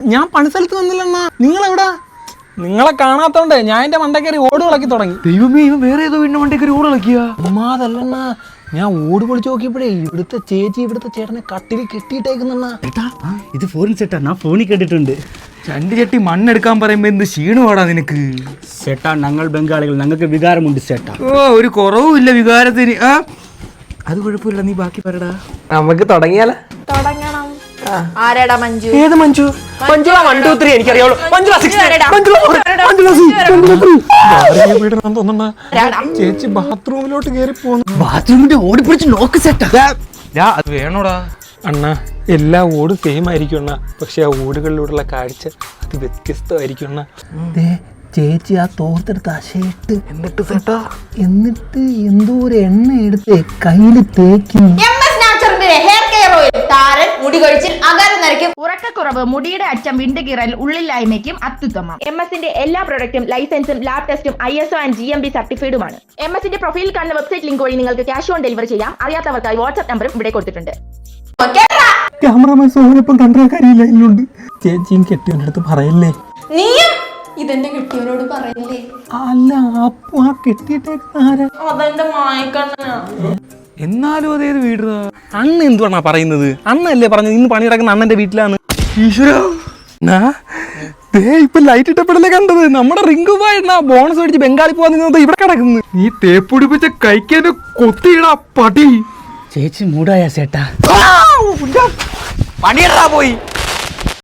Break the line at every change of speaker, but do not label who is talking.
ഞാൻ പണിസ്ഥലത്ത് വന്നില്ലണ്ണാ നിങ്ങളെവിടാ? നിങ്ങളെ കാണാത്തോണ്ട് ഞാൻ എന്റെ മണ്ടക്കേറി ഓട് കളക്കി തുടങ്ങി.
ദൈവമേ ഇവൻ വേറെ ഏതോ വീടിന്റെ മണ്ടക്കേറി ഓട്
ഉമ്മാതല്ലണ്ണാ ഞാൻ ഓട് പൊളിച്ച് നോക്കിയപ്പോഴേ ഇവിടുത്തെ ചേച്ചി ഇവിടുത്തെ ചേട്ടനെ കട്ടിൽ കെട്ടിയിട്ടേക്കുന്നെണ്ണാ
ഇത് ഫോണിൽ സെറ്റാ ഞാൻ ഫോണിൽ കേട്ടിട്ടുണ്ട്. ചണ്ടി ചട്ടി മണ്ണെടുക്കാൻ പറയുമ്പോ എന്ത് ക്ഷീണമാടാ നിനക്ക്?
ചേട്ടാ ഞങ്ങൾ ബംഗാളികൾ ഞങ്ങൾക്ക് വികാരമുണ്ട് ചേട്ടാ
ഓ ഒരു കുറവും ഇല്ല വികാരത്തിന്. ആ? അത് കുഴപ്പമില്ല നീ ബാക്കി പറടാ
നമുക്ക് തുടങ്ങിയാലോ?
തുടങ്ങണം ആരാടാ മഞ്ജു?
ഏത് Manju? Manjula one two three എനിക്കറിയാവുള്ളൂ. Manjula six. Manjula. Manjula? ചേച്ചി ബാത്റൂമിലോട്ട് കയറി പോന്നു.
ബാത്റൂമിന്റെ ഓടി പിടിച്ച് നോക്ക് സെറ്റാ
അത് വേണോടാ.
അണ്ണ എല്ലാ ഓടും സെയിം ആയിരിക്കും അണ്ണ. പക്ഷെ ആ ഓടുകളിലൂടെയുള്ള കാഴ്ച അത് വ്യത്യസ്തമായിരിക്കും അണ്ണ. ദേ, ചേച്ചി ആ തോർത്തെടുത്ത് അശയിട്ട്
എന്നിട്ട്
എന്നിട്ട് എന്തോ ഒരു എണ്ണ എടുത്ത് കയ്യിൽ തേക്കുന്നു.
ഉറക്കക്കുറവ് മുടിയുടെ അറ്റം വിണ്ടുകീറൽ ഉള്ളില്ലായ്മയ്ക്കും അത്യുത്തമം. എം എസിന്റെ എല്ലാ പ്രൊഡക്റ്റും ലൈസൻസും ലാബ് ടെസ്റ്റും I S O and G M B സർട്ടിഫൈഡുമാണ് M എസിന്റെ പ്രൊഫൈൽ കാണുന്ന വെബ്സൈറ്റ് ലിങ്ക് വഴി നിങ്ങൾക്ക് ക്യാഷ് ഓൺ ഡെലിവറി ചെയ്യാം. അറിയാത്തവർക്കായി വാട്സ്ആപ്പ് നമ്പറും ഇവിടെ കൊടുത്തിട്ടുണ്ട്.
ക്യാമറമാൻ സോഹനപ്പം ചേച്ചിയും അടുത്ത് പറയല്ലേ?
നീയും ഇതെന്റെ കെട്ടിയവനോട് പറയല്ലേ?
അല്ല അപ്പൊ ആ കെട്ടിയിട്ടേക്കുന്ന ആരാ?
അതെന്റെ മായക്കണ്ണനാ?
എന്നാലും അതേത് വീട്?
അന്ന് എന്തുവാണാ പറയുന്നത്? അന്നല്ലേ പറഞ്ഞത് ഇന്ന് പണി കിടക്കുന്ന അണ്ണന്റെ വീട്ടിലാണ്. ഇപ്പൊ ലൈറ്റ് ഇട്ടപ്പെടല്ലേ കണ്ടത്. നമ്മുടെ റിങ്കു പോയിരുന്ന ബോണസ് മേടിച്ച് ബംഗാളി പോവാൻ നിന്നത് ഇവിടെ കിടക്കുന്നു.
നീ തേപ്പുടിപ്പിച്ച കൈക്കേന്റെ കൊത്തിയിടാ പടി.
ചേച്ചി മൂടായ ചേട്ടാ.
പണിയടാ പോയി.